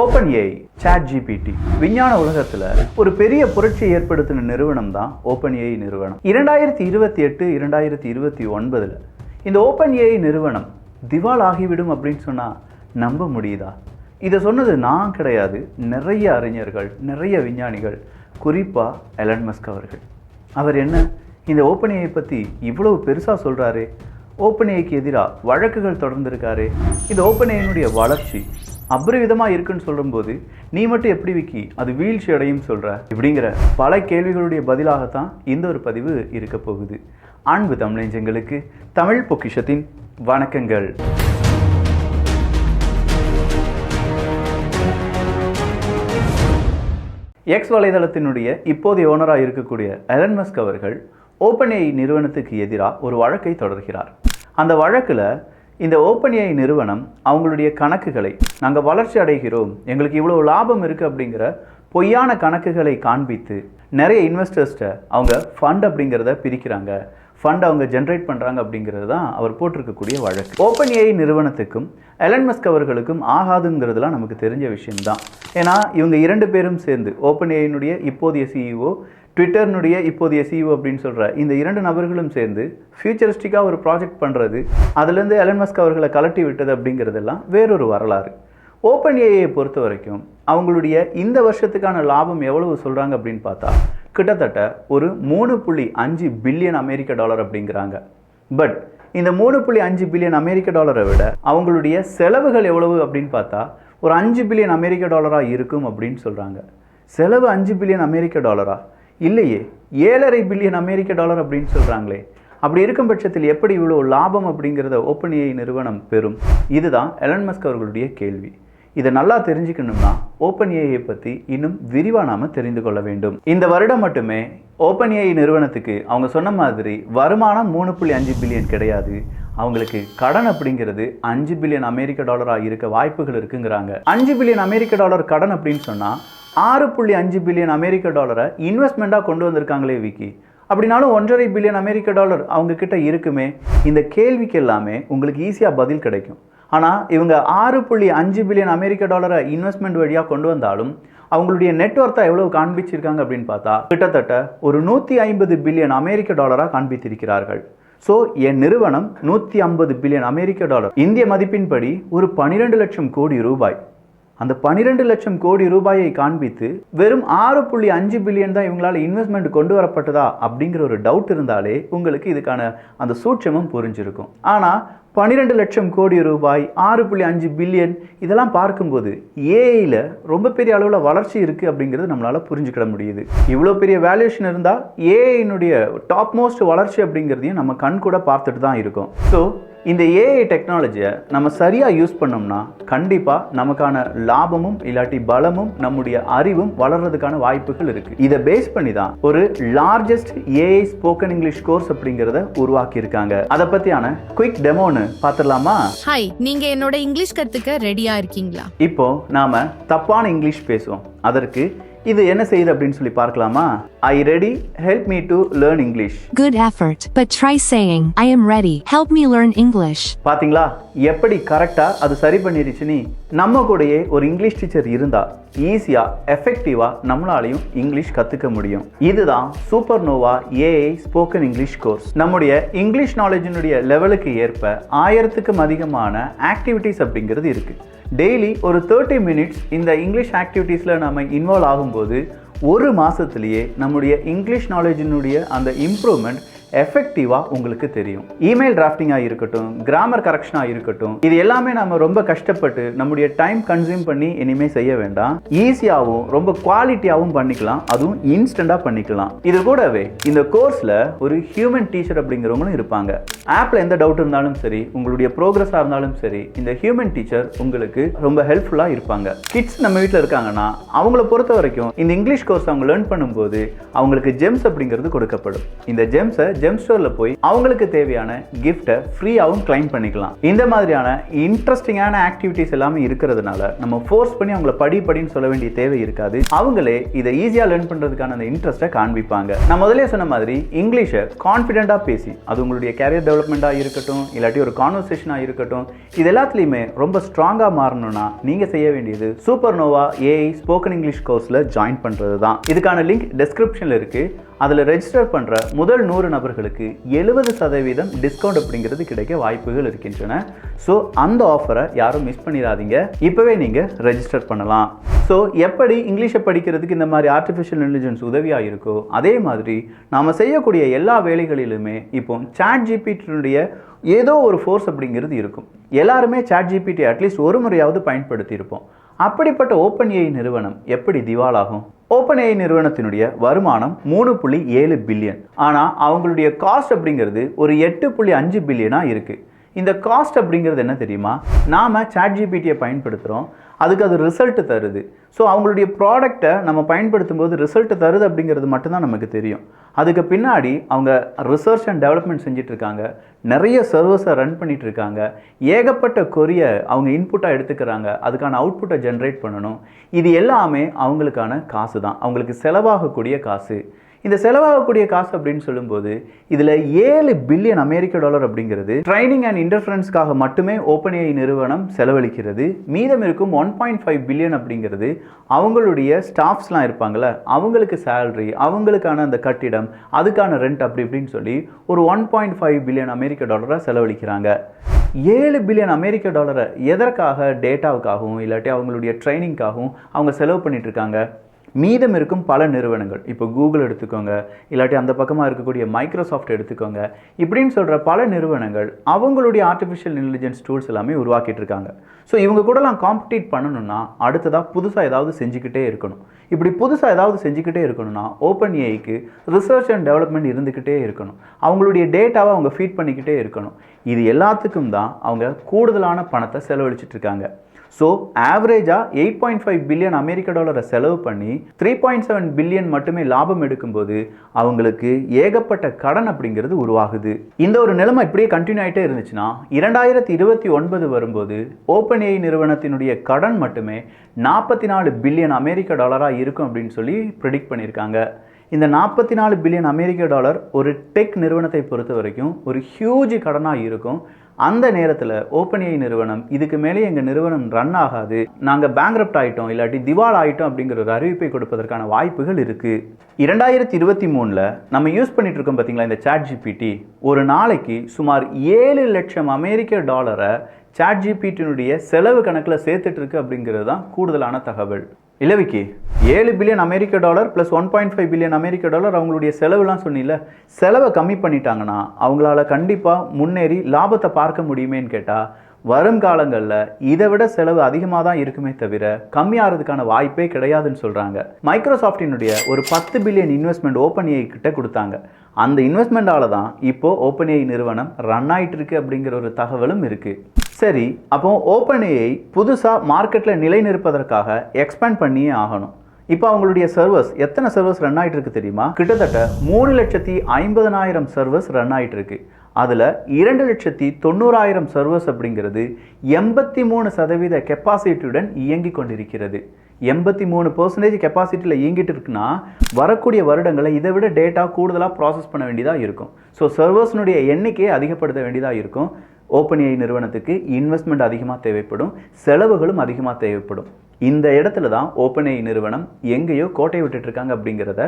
Open AI chat GPT விஞ்ஞான உலகத்தில் ஒரு பெரிய புரட்சியை ஏற்படுத்தின நிறுவனம் தான் ஓப்பன் ஏஐ நிறுவனம். இரண்டாயிரத்தி இருபத்தி எட்டு இரண்டாயிரத்தி இருபத்தி ஒன்பதில் இந்த ஓப்பன் ஏஐ நிறுவனம் திவால் ஆகிவிடும் அப்படின்னு சொன்னால் நம்ப முடியுதா? இதை சொன்னது நான் கிடையாது நிறைய அறிஞர்கள் நிறைய விஞ்ஞானிகள் குறிப்பாக எலன் மஸ்க் அவர்கள். அவர் என்ன இந்த ஓப்பன் ஏஐ பற்றி இவ்வளவு பெருசாக சொல்கிறாரு ஓப்பன் ஏஐக்கு எதிராக வழக்குகள் தொடர்ந்திருக்காரு? இந்த ஓப்பன் ஏஐனுடைய வளர்ச்சி அபரிவிதமாக இருக்குன்னு சொல்லும்போது நீ மட்டும் எப்படி விக்கி? அது வீழ்ச்சி அடையும் சொல்கிற இப்படிங்கிற பல கேள்விகளுடைய பதிலாகத்தான் இந்த ஒரு பதிவு இருக்க போகுது. அன்பு தமிழஞ்சங்களுக்கு தமிழ் பொக்கிஷத்தின் வணக்கங்கள். எக்ஸ் வலைதளத்தினுடைய இப்போதைய ஓனராக இருக்கக்கூடிய எலன் மஸ்க் அவர்கள் ஓப்பன் ஏஐ நிறுவனத்துக்கு எதிராக ஒரு வழக்கை தொடர்கிறார். அந்த வழக்கில் இந்த ஓப்பன்ஏஐ நிறுவனம் அவங்களுடைய கணக்குகளை நாங்கள் வளர்ச்சி அடைகிறோம் எங்களுக்கு இவ்வளோ லாபம் இருக்குது அப்படிங்கிற பொய்யான கணக்குகளை காண்பித்து நிறைய இன்வெஸ்டர்ஸ்ட்டை அவங்க ஃபண்ட் அப்படிங்கிறத பிரிக்கிறாங்க. ஃபண்ட் அவங்க ஜென்ரேட் பண்ணுறாங்க அப்படிங்கிறது தான் அவர் போட்டிருக்கக்கூடிய வழக்கு. ஓப்பன் ஏஐ நிறுவனத்துக்கும் எலன் மஸ்க் அவர்களுக்கும் ஆகாதுங்கிறதுலாம் நமக்கு தெரிஞ்ச விஷயம்தான். ஏன்னா இவங்க இரண்டு பேரும் சேர்ந்து ஓப்பன் ஏஐனுடைய இப்போதைய சிஇஓ ட்விட்டர்னுடைய இப்போதைய சிஇஓ அப்படின்னு சொல்கிற இந்த இரண்டு நபர்களும் சேர்ந்து ஃபியூச்சரிஸ்டிக்காக ஒரு ப்ராஜெக்ட் பண்ணுறது அதுலேருந்து எலன் மஸ்க் அவர்களை கலட்டி விட்டது அப்படிங்கிறதெல்லாம் வேறொரு வரலாறு. ஓப்பன் ஏஐயை பொறுத்த வரைக்கும் அவங்களுடைய இந்த வருஷத்துக்கான லாபம் எவ்வளவு சொல்கிறாங்க அப்படின்னு பார்த்தா கிட்டத்தட்ட ஒரு மூணு புள்ளி அஞ்சு பில்லியன் அமெரிக்க டாலர் அப்படிங்கிறாங்க. பட் இந்த மூணு புள்ளி அஞ்சு பில்லியன் அமெரிக்க டாலரை விட அவங்களுடைய செலவுகள் எவ்வளவு அப்படின்னு பார்த்தா ஒரு அஞ்சு பில்லியன் அமெரிக்க டாலராக இருக்கும் அப்படின்னு சொல்கிறாங்க செலவு அஞ்சு பில்லியன் அமெரிக்க டாலரா? இல்லையே ஏழரை பில்லியன் அமெரிக்க டாலர் அப்படின்னு சொல்கிறாங்களே அப்படி இருக்கும் பட்சத்தில் எப்படி இவ்வளோ லாபம் அப்படிங்கிறத ஓப்பன்ஏஐ நிறுவனம் பெறும்? இதுதான் எலன் மஸ்க் அவர்களுடைய கேள்வி. இதை நல்லா தெரிஞ்சுக்கணும்னா ஓப்பன் ஏஐ பற்றி இன்னும் விரிவாக நாம் தெரிந்து கொள்ள வேண்டும். இந்த வருடம் மட்டுமே ஓப்பன் ஏஐ நிறுவனத்துக்கு அவங்க சொன்ன மாதிரி வருமானம் மூணு புள்ளி அஞ்சு பில்லியன் கிடையாது. அவங்களுக்கு கடன் அப்படிங்கிறது அஞ்சு பில்லியன் அமெரிக்க டாலராக இருக்க வாய்ப்புகள் இருக்குங்கிறாங்க. அஞ்சு பில்லியன் அமெரிக்க டாலர் கடன் அப்படின்னு சொன்னால் ஆறு புள்ளி அஞ்சு பில்லியன் அமெரிக்க டாலரை இன்வெஸ்ட்மெண்ட்டாக கொண்டு வந்திருக்காங்களே விக்கி. அப்படின்னாலும் ஒன்றரை பில்லியன் அமெரிக்க டாலர் அவங்கக்கிட்ட இருக்குமே. இந்த கேள்விக்கு எல்லாமே உங்களுக்கு ஈஸியாக பதில் கிடைக்கும். ஆனால் இவங்க ஆறு புள்ளி அஞ்சு பில்லியன் அமெரிக்க டாலரை இன்வெஸ்ட்மெண்ட் வழியாக கொண்டு வந்தாலும் அவங்களுடைய நெட்ஒர்த்தை எவ்வளோ காண்பிச்சிருக்காங்க அப்படின்னு பார்த்தா கிட்டத்தட்ட ஒரு நூற்றி ஐம்பது பில்லியன் அமெரிக்க டாலராக காண்பித்திருக்கிறார்கள். ஸோ என் நிறுவனம் நூற்றி ஐம்பது பில்லியன் அமெரிக்க டாலர். இந்திய மதிப்பின்படி ஒரு பன்னிரெண்டு லட்சம் கோடி ரூபாய். அந்த பனிரெண்டு லட்சம் கோடி ரூபாயை காண்பித்து வெறும் ஆறு புள்ளி அஞ்சு பில்லியன் தான் இவங்களால் இன்வெஸ்ட்மெண்ட் கொண்டு வரப்பட்டதா அப்படிங்கிற ஒரு டவுட் இருந்தாலே உங்களுக்கு இதுக்கான அந்த சூட்சமும் புரிஞ்சிருக்கும். ஆனால் பன்னிரெண்டு லட்சம் கோடி ரூபாய் ஆறு புள்ளி அஞ்சு பில்லியன் இதெல்லாம் பார்க்கும்போது ஏஐயில் ரொம்ப பெரிய அளவில் வளர்ச்சி இருக்குது அப்படிங்கிறது நம்மளால் புரிஞ்சுக்கிட முடியுது. இவ்வளோ பெரிய வேல்யூஷன் இருந்தால் ஏஐனுடைய டாப் மோஸ்ட் வளர்ச்சி அப்படிங்கிறதையும் நம்ம கண் கூட பார்த்துட்டு தான் இருக்கோம். ஸோ இந்த ஏஐ டெக்னாலஜியை நம்ம சரியாக யூஸ் பண்ணோம்னா கண்டிப்பாக நமக்கான லாபமும் இல்லாட்டி பலமும் நம்முடைய அறிவும் வளர்றதுக்கான வாய்ப்புகள் இருக்குது இதை பேஸ் பண்ணி தான் ஒரு largest AI spoken English course அப்படிங்கிறத உருவாக்கி இருக்காங்க அதை பற்றியான குயிக் டெமோன்னு பார்த்துடலாமா? ஹாய் நீங்க என்னோட இங்கிலீஷ் கத்துக்க ரெடியா இருக்கீங்களா? இப்போ நாம தப்பான இங்கிலீஷ் பேசுவோம். அதற்கு இது என்ன செய்யுது அப்படின்னு சொல்லி பார்க்கலாமா? I ready help me to learn English Good effort, but try saying, I am ready. Help me learn English. பாத்தீங்களா? எப்படி கரெக்டா அது சரி பண்ணிருச்சு நீ நம்ம கூடயே ஒரு இங்கிலீஷ் டீச்சர் இருந்தா ஈஸியா எஃபெக்டிவா நம்மளாலையும் இங்கிலீஷ் கத்துக்க முடியும். இதுதான் Super Nova AI spoken English course நம்முடைய இங்கிலீஷ் நாலேஜினுடைய லெவலுக்கு ஏற்ப ஆயிரத்துக்கும் அதிகமான ஆக்டிவிட்டீஸ் அப்படிங்கிறது இருக்கு. டெய்லி ஒரு தேர்ட்டி மினிட்ஸ் இந்த இங்கிலீஷ் ஆக்டிவிட்டீஸில் நம்ம இன்வால்வ் ஆகும்போது ஒரு மாதத்துலேயே நம்முடைய இங்கிலீஷ் நாலேஜினுடைய அந்த இம்ப்ரூவ்மெண்ட் எஃபெக்டிவாக உங்களுக்கு தெரியும். இமெயில் டிராஃப்டிங்காக இருக்கட்டும் கிராமர் கரெக்ஷனாக இருக்கட்டும் இது எல்லாமே நம்ம ரொம்ப கஷ்டப்பட்டு நம்முடைய டைம் கன்சியூம் பண்ணி இனிமேல் செய்ய வேண்டாம். ஈஸியாகவும் ரொம்ப குவாலிட்டியாகவும் பண்ணிக்கலாம். அதுவும் இன்ஸ்டண்ட்டாக பண்ணிக்கலாம். இது கூடவே இந்த கோர்ஸில் ஒரு ஹியூமன் டீச்சர் அப்படிங்கிறவங்களும் இருப்பாங்க. ஆப்பில் எந்த டவுட் இருந்தாலும் சரி உங்களுடைய ப்ரோக்ரஸாக இருந்தாலும் சரி இந்த ஹியூமன் டீச்சர் உங்களுக்கு ரொம்ப ஹெல்ப்ஃபுல்லாக இருப்பாங்க. கிட்ஸ் நம்ம வீட்டில் இருக்காங்கன்னா அவங்கள பொறுத்த வரைக்கும் இந்த இங்கிலீஷ் கோர்ஸ் அவங்க லேர்ன் பண்ணும்போது அவங்களுக்கு ஜெம்ஸ் அப்படிங்கிறது கொடுக்கப்படும். இந்த ஜெம்ஸை ஜெம் ஸ்டோரில் போய் அவங்களுக்கு தேவையான கிஃப்ட்டை ஃப்ரீயாகவும் கிளைம் பண்ணிக்கலாம். இந்த மாதிரியான இன்ட்ரெஸ்டிங்கான ஆக்டிவிட்டிஸ் எல்லாமே இருக்கிறதுனால நம்ம ஃபோர்ஸ் பண்ணி அவங்கள படி படின்னு சொல்ல வேண்டிய தேவை இருக்காது. அவங்களே இதை ஈஸியாக லேர்ன் பண்ணுறதுக்கான அந்த இன்ட்ரெஸ்ட்டை காண்பிப்பாங்க. நான் முதலே சொன்ன மாதிரி இங்கிலீஷை கான்ஃபிடென்ட்டாக பேசி அது உங்களுடைய கேரியர் டெவலப்மெண்ட்டாக இருக்கட்டும் இல்லாட்டி ஒரு கான்வர்சேஷனாக இருக்கட்டும் இது எல்லாத்துலேயுமே ரொம்ப ஸ்ட்ராங்காக மாறணும்னா நீங்கள் செய்ய வேண்டியது Super Nova AI spoken English கோர்ஸில் ஜாயின் பண்ணுறது தான் இதுக்கான லிங்க் டெஸ்கிரிப்ஷனில் இருக்குது அதில் ரெஜிஸ்டர் பண்ணுற முதல் நூறு நபர்களுக்கு எழுபது சதவீதம் டிஸ்கவுண்ட் அப்படிங்கிறது கிடைக்க வாய்ப்புகள் இருக்கின்றன. ஸோ அந்த ஆஃபரை யாரும் மிஸ் பண்ணிடாதீங்க. இப்போவே நீங்கள் ரெஜிஸ்டர் பண்ணலாம். ஸோ எப்படி இங்கிலீஷை படிக்கிறதுக்கு இந்த மாதிரி ஆர்டிஃபிஷியல் இன்டெலிஜென்ஸ் உதவியாக இருக்கோ அதே மாதிரி நாம் செய்யக்கூடிய எல்லா வேலைகளிலுமே இப்போ சாட் ஜிபிடினுடைய ஏதோ ஒரு ஃபோர்ஸ் அப்படிங்கிறது இருக்கும். எல்லாருமே சாட் ஜிபிடி அட்லீஸ்ட் ஒரு முறையாவது பயன்படுத்தியிருப்போம். அப்படிப்பட்ட ஓப்பன் ஏஐ நிறுவனம் எப்படி திவாலாகும்? ஓப்பன்ஏஐ நிறுவனத்தினுடைய வருமானம் மூணு புள்ளி ஏழு பில்லியன். ஆனால் அவங்களுடைய காஸ்ட் அப்படிங்கிறது ஒரு எட்டு புள்ளி அஞ்சு பில்லியனாக இருக்குது இந்த காஸ்ட் அப்படிங்கிறது என்ன தெரியுமா? நாம் சாட் ஜிபிடியை பயன்படுத்துகிறோம் அதுக்கு அது ரிசல்ட்டு தருது. ஸோ அவங்களுடைய ப்ராடக்டை நம்ம பயன்படுத்தும் போது ரிசல்ட்டு தருது அப்படிங்கிறது மட்டும்தான் நமக்கு தெரியும். அதுக்கு பின்னாடி அவங்க ரிசர்ச் அண்ட் டெவலப்மெண்ட் செஞ்சிட்ருக்காங்க. நிறைய சர்வீஸை ரன் பண்ணிகிட்ருக்காங்க ஏகப்பட்ட கொரியை அவங்க இன்புட்டாக எடுத்துக்கிறாங்க. அதுக்கான அவுட்புட்டை ஜென்ரேட் பண்ணணும். இது எல்லாமே அவங்களுக்கான காசு தான். அவங்களுக்கு செலவாகக்கூடிய காசு. இந்த செலவாகக்கூடிய காசு அப்படின்னு சொல்லும்போது இதில் ஏழு பில்லியன் அமெரிக்க டாலர் அப்படிங்கிறது ட்ரைனிங் அண்ட் இன்டர்ஃபரன்ஸ்க்காக மட்டுமே ஓப்பன்ஏஐ நிறுவனம் செலவழிக்கிறது. மீதம் இருக்கும் ஒன் பாயிண்ட் ஃபைவ் பில்லியன் அப்படிங்கிறது அவங்களுடைய ஸ்டாஃப்ஸ்லாம் இருப்பாங்கள்ல அவங்களுக்கு சேலரி அவங்களுக்கான அந்த கட்டிடம் அதுக்கான ரெண்ட் அப்படி இப்படின்னு சொல்லி ஒரு ஒன் பாயிண்ட் ஃபைவ் பில்லியன் அமெரிக்க டாலரை செலவழிக்கிறாங்க. ஏழு பில்லியன் அமெரிக்க டாலரை எதற்காக டேட்டாவுக்காகவும் இல்லாட்டி அவங்களுடைய ட்ரைனிங்காகவும் அவங்க செலவு பண்ணிட்டு இருக்காங்க? மீதம் இருக்கும் பல நிறுவனங்கள். இப்போ கூகுள் எடுத்துக்கோங்க இல்லாட்டி அந்த பக்கமாக இருக்கக்கூடிய மைக்ரோசாஃப்ட் எடுத்துக்கோங்க இப்படின்னு சொல்கிற பல நிறுவனங்கள் அவங்களுடைய ஆர்டிஃபிஷியல் இன்டெலிஜென்ஸ் டூல்ஸ் எல்லாமே உருவாக்கிட்டு இருக்காங்க. ஸோ இவங்க கூடலாம் காம்படிட் பண்ணணும்னா அடுத்ததாக புதுசாக ஏதாவது செஞ்சுக்கிட்டே இருக்கணும். இப்படி புதுசாக ஏதாவது செஞ்சுக்கிட்டே இருக்கணும்னா ஓப்பன் ஏஐக்கு ரிசர்ச் அண்ட் டெவலப்மெண்ட் இருந்துக்கிட்டே இருக்கணும். அவங்களுடைய டேட்டாவை அவங்க ஃபீட் பண்ணிக்கிட்டே இருக்கணும். இது எல்லாத்துக்கும் தான் அவங்க கூடுதலான பணத்தை செலவழிச்சிட்டு இருக்காங்க. ஸோ ஆவரேஜாக எயிட் பாயிண்ட் ஃபைவ் பில்லியன் அமெரிக்க டாலரை செலவு பண்ணி த்ரீ பாயிண்ட் செவன் பில்லியன் மட்டுமே லாபம் எடுக்கும்போது அவங்களுக்கு ஏகப்பட்ட கடன் அப்படிங்கிறது உருவாகுது. இந்த ஒரு நிலைமை இப்படியே கண்டினியூ ஆகிட்டே இருந்துச்சுன்னா இரண்டாயிரத்தி இருபத்தி ஒன்பது வரும்போது ஓப்பன் ஏஐ நிறுவனத்தினுடைய கடன் மட்டுமே நாற்பத்தி நாலு பில்லியன் அமெரிக்க டாலராக இருக்கும் அப்படின்னு சொல்லி ப்ரிடிக்ட் பண்ணியிருக்காங்க. இந்த நாற்பத்தி நாலு பில்லியன் அமெரிக்க டாலர் ஒரு டெக் நிறுவனத்தை பொறுத்த வரைக்கும் ஒரு ஹியூஜ் கடனாக இருக்கும். அந்த நேரத்தில் ஓப்பன்ஐ நிறுவனம் இதுக்கு மேலே எங்கள் நிறுவனம் ரன் ஆகாது. நாங்கள் பேங்க்ரப்ட் ஆகிட்டோம் இல்லாட்டி திவால் ஆகிட்டோம் அப்படிங்கிற ஒரு அறிவிப்பை கொடுப்பதற்கான வாய்ப்புகள் இருக்குது இரண்டாயிரத்தி இருபத்தி மூணில் நம்ம யூஸ் பண்ணிட்டு இருக்கோம் பார்த்தீங்களா இந்த சாட் ஜிபிடி ஒரு நாளைக்கு சுமார் ஏழு லட்சம் அமெரிக்க டாலரை சாட் ஜிபிடியினுடைய செலவு கணக்கில் சேர்த்துட்டு இருக்கு அப்படிங்கிறது தான் கூடுதலான தகவல். இலவிக்கு ஏழு பில்லியன் அமெரிக்க dollar plus one point five billion அமெரிக்க டாலர் அவங்களுடைய செலவுலாம் சொன்னில செலவை கம்மி பண்ணிட்டாங்கன்னா அவங்களால கண்டிப்பாக முன்னேறி லாபத்தை பார்க்க முடியுமேன்னு கேட்டால் வரும் காலங்களில் இதை விட செலவு அதிகமாக தான் இருக்குமே தவிர கம்மியாகிறதுக்கான வாய்ப்பே கிடையாதுன்னு சொல்கிறாங்க மைக்ரோசாஃப்டினுடைய ஒரு பத்து பில்லியன் இன்வெஸ்ட்மெண்ட் ஓப்பன் ஏஐ கிட்ட கொடுத்தாங்க. அந்த இன்வெஸ்ட்மெண்ட்டால் தான் இப்போ ஓப்பன் ஏஐ நிறுவனம் ரன் ஆகிட்டு இருக்கு அப்படிங்கிற ஒரு தகவலும் இருக்குது சரி அப்போ ஓப்பன் ஏஐ புதுசாக மார்க்கெட்டில் நிலைநிற்பதற்காக எக்ஸ்பேண்ட் பண்ணியே ஆகணும். இப்போ அவங்களுடைய சர்வஸ் எத்தனை சர்வஸ் ரன் ஆகிட்டு இருக்கு தெரியுமா? கிட்டத்தட்ட மூணு லட்சத்தி ஐம்பதனாயிரம் சர்வஸ் ரன் ஆகிட்டு இருக்கு அதில் இரண்டு லட்சத்தி தொண்ணூறாயிரம் சர்வர்ஸ் அப்படிங்கிறது எண்பத்தி மூணு சதவீத கெப்பாசிட்டியுடன் இயங்கி கொண்டிருக்கிறது. எண்பத்தி மூணு பர்சன்டேஜ் கெப்பாசிட்டியில் இயங்கிட்டு இருக்குன்னா வரக்கூடிய வருடங்களை இதை விட டேட்டா கூடுதலாக ப்ராசஸ் பண்ண வேண்டியதாக இருக்கும். ஸோ சர்வர்ஸ்னுடைய எண்ணிக்கையை அதிகப்படுத்த வேண்டியதாக இருக்கும். ஓப்பன்ஏஐ நிறுவனத்துக்கு இன்வெஸ்ட்மெண்ட் அதிகமாக தேவைப்படும் செலவுகளும் அதிகமாக தேவைப்படும். இந்த இடத்துல தான் ஓப்பன்ஐ நிறுவனம் எங்கேயோ கோட்டை விட்டுட்டு இருக்காங்க அப்படிங்கிறத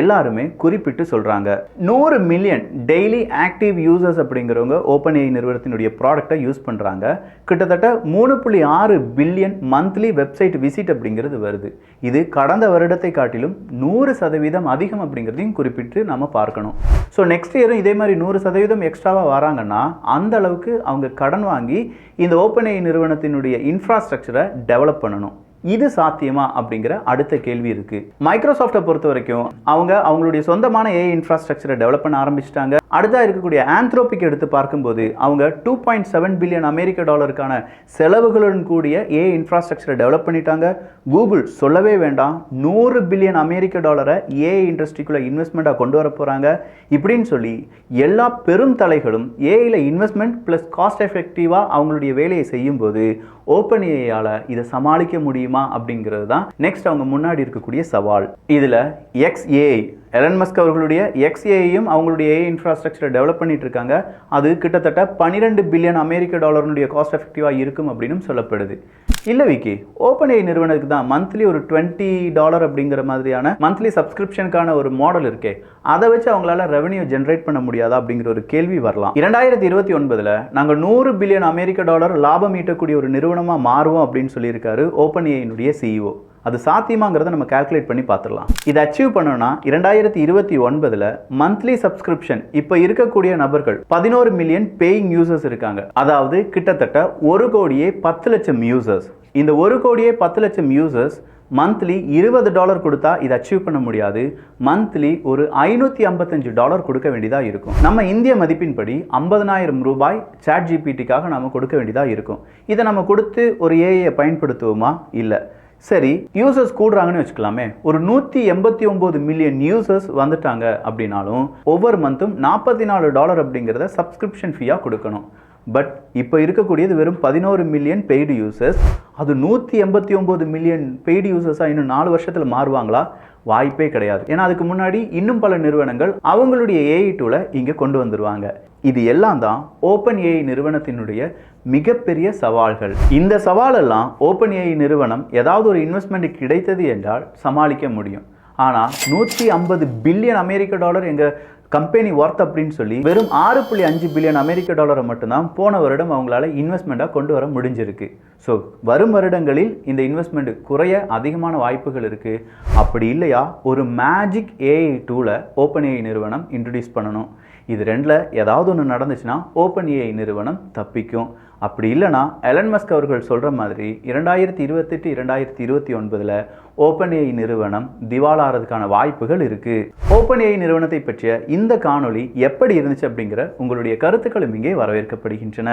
எல்லாருமே குறிப்பிட்டு சொல்கிறாங்க நூறு மில்லியன் டெய்லி ஆக்டிவ் யூசர்ஸ் அப்படிங்கிறவங்க ஓப்பன்ஐ நிறுவனத்தினுடைய ப்ராடக்டை யூஸ் பண்ணுறாங்க கிட்டத்தட்ட மூணு புள்ளி ஆறு பில்லியன் மந்த்லி வெப்சைட் விசிட் அப்படிங்கிறது வருது. இது கடந்த வருடத்தை காட்டிலும் நூறு சதவீதம் அதிகம் அப்படிங்கிறதையும் குறிப்பிட்டு நம்ம பார்க்கணும். ஸோ நெக்ஸ்ட் இயரும் இதே மாதிரி நூறு சதவீதம் எக்ஸ்ட்ராவாக வராங்கன்னா அந்த அளவுக்கு அவங்க கடன் வாங்கி இந்த ஓப்பன்ஐ நிறுவனத்தினுடைய இன்ஃப்ராஸ்ட்ரக்சரை டெவலப் பண்ணணும். இது சாத்தியமா அப்படிங்கிற அடுத்த கேள்வி இருக்கு. மைக்ரோசாஃப்டை பொறுத்த வரைக்கும் அவங்க அவங்களுடைய சொந்தமான ஏஐ இன்ஃப்ராஸ்ட்ரக்சரை டெவலப் பண்ண ஆரம்பிச்சிட்டாங்க. அடுத்தா இருக்கக்கூடிய ஆந்த்ரோபிக் எடுத்து பார்க்கும்போது அவங்க டூ பாயிண்ட் செவன் பில்லியன் அமெரிக்க டாலருக்கான செலவுகளுடன் கூடிய ஏ இன்ஃப்ராஸ்ட்ரக்சரை டெவலப் பண்ணிட்டாங்க. கூகுள் சொல்லவே வேண்டாம் நூறு பில்லியன் அமெரிக்க டாலரை ஏ இண்டஸ்ட்ரிக்குள்ளே இன்வெஸ்ட்மெண்ட்டாக கொண்டு வர போகிறாங்க இப்படின்னு சொல்லி எல்லா பெரும் தலைகளும் ஏஐயில் இன்வெஸ்ட்மெண்ட் ப்ளஸ் காஸ்ட் எஃபெக்டிவாக அவங்களுடைய வேலையை செய்யும்போது ஓப்பன் ஏஐயால் இதை சமாளிக்க முடியுமா அப்படிங்கிறது தான் நெக்ஸ்ட் அவங்க முன்னாடி இருக்கக்கூடிய சவால். இதில் எக்ஸ்ஏஐ எலன் மஸ்க் அவர்களுடைய எக்ஸ்ஏயையும் அவங்களுடைய ஏஐ இன்ஃப்ராஸ்ட்ரக்சரை டெவலப் பண்ணிட்டு இருக்காங்க அது கிட்டத்தட்ட பன்னிரெண்டு பில்லியன் அமெரிக்க டாலருடைய காஸ்ட் எஃபெக்டிவாக இருக்கும் அப்படின்னு சொல்லப்படுது. இல்லை விக்கி ஓப்பன் ஏஐ நிறுவனத்துக்கு தான் மந்த்லி ஒரு டுவெண்ட்டி டாலர் அப்படிங்கிற மாதிரியான மந்த்லி சப்ஸ்கிரிப்ஷனுக்கான ஒரு மாடல் இருக்கே. அதை வச்சு அவங்களால ரெவன்யூ ஜென்ரேட் பண்ண முடியாதா அப்படிங்கிற ஒரு கேள்வி வரலாம். இரண்டாயிரத்தி இருபத்தி ஒன்பதுல நாங்கள் நூறு பில்லியன் அமெரிக்க டாலர் லாபம் ஈட்டக்கூடிய ஒரு நிறுவனமாக மாறுவோம் அப்படின்னு சொல்லியிருக்காரு ஓப்பன் ஏஐனுடைய சிஇஓ அது சாத்தியமாங்கிறத நம்ம கால்குலேட் பண்ணி பார்த்துடலாம். இதை அச்சீவ் பண்ணோம்னா இரண்டாயிரத்தி இருபத்தி ஒன்பதுல மந்த்லி சப்ஸ்கிரிப்ஷன் இப்போ இருக்கக்கூடிய நபர்கள் பதினோரு மில்லியன் பேயிங் யூசர்ஸ் இருக்காங்க. அதாவது கிட்டத்தட்ட ஒரு கோடியே பத்து லட்சம் யூசர்ஸ் இந்த ஒரு கோடியே பத்து லட்சம் யூசர்ஸ் மந்த்லி இருபது டாலர் கொடுத்தா இதை அச்சீவ் பண்ண முடியாது. மந்த்லி ஒரு ஐநூற்றி ஐம்பத்தஞ்சு டாலர் கொடுக்க வேண்டியதாக இருக்கும். நம்ம இந்திய மதிப்பின்படி ஐம்பதனாயிரம் ரூபாய் சாட் ஜிபிடிக்காக நம்ம கொடுக்க வேண்டியதாக இருக்கும். இதை நம்ம கொடுத்து ஒரு ஏஐயை பயன்படுத்துவோமா? இல்லை. சரி யூசர்ஸ் கூடுறாங்கன்னு வச்சுக்கலாமே. ஒரு நூற்றி எண்பத்தி ஒம்பது மில்லியன் யூசர்ஸ் வந்துட்டாங்க அப்படின்னாலும் ஒவ்வொரு மந்த்தும் நாற்பத்தி நாலு டாலர் அப்படிங்கிறத சப்ஸ்கிரிப்ஷன் ஃபீயாக கொடுக்கணும். பட் இப்போ இருக்கக்கூடியது வெறும் பதினோரு மில்லியன் பெய்டு யூசர்ஸ் அது நூற்றி எண்பத்தி ஒம்பது மில்லியன் பெய்டு யூசர்ஸாக இன்னும் நாலு வருஷத்தில் மாறுவாங்களா? வாய்ப்பே கிடையாது. ஏன்னா அதுக்கு முன்னாடி இன்னும் பல நிறுவனங்கள் அவங்களுடைய ஏஐ டூலை இங்கே கொண்டு வந்துருவாங்க. இது எல்லாம் தான் ஓப்பன் ஏஐ நிறுவனத்தினுடைய மிகப்பெரிய சவால்கள். இந்த சவாலெல்லாம் ஓப்பன் ஏஐ நிறுவனம் ஏதாவது ஒரு இன்வெஸ்ட்மெண்ட் கிடைத்தது என்றால் சமாளிக்க முடியும். ஆனால் நூற்றி ஐம்பது பில்லியன் அமெரிக்க டாலர் எங்கள் கம்பெனி ஒர்த் அப்படின்னு சொல்லி வெறும் ஆறு புள்ளி அஞ்சு பில்லியன் அமெரிக்க டாலரை மட்டும்தான் போன வருடம் அவங்களால இன்வெஸ்ட்மெண்ட்டாக கொண்டு வர முடிஞ்சிருக்கு. ஸோ வரும் வருடங்களில் இந்த இன்வெஸ்ட்மெண்ட் குறைய அதிகமான வாய்ப்புகள் இருக்குது அப்படி இல்லையா? ஒரு மேஜிக் ஏஐ டூலை ஓப்பன் ஏஐ நிறுவனம் இன்ட்ரடியூஸ் பண்ணணும். இது ரெண்டில் ஏதாவது ஒன்று நடந்துச்சுன்னா ஓப்பன் ஏஐ நிறுவனம் தப்பிக்கும். அப்படி இல்லைனா எலன் மஸ்க் அவர்கள் சொல்கிற மாதிரி இரண்டாயிரத்தி இருபத்தெட்டு இரண்டாயிரத்தி இருபத்தி ஒன்பதில் ஓப்பன் ஏஐ நிறுவனம் திவாலாகிறதுக்கான வாய்ப்புகள் இருக்குது ஓப்பன் ஏஐ நிறுவனத்தை பற்றிய இந்த காணொளி எப்படி இருந்துச்சு அப்படிங்கிற உங்களுடைய கருத்துக்களும் இங்கே வரவேற்கப்படுகின்றன.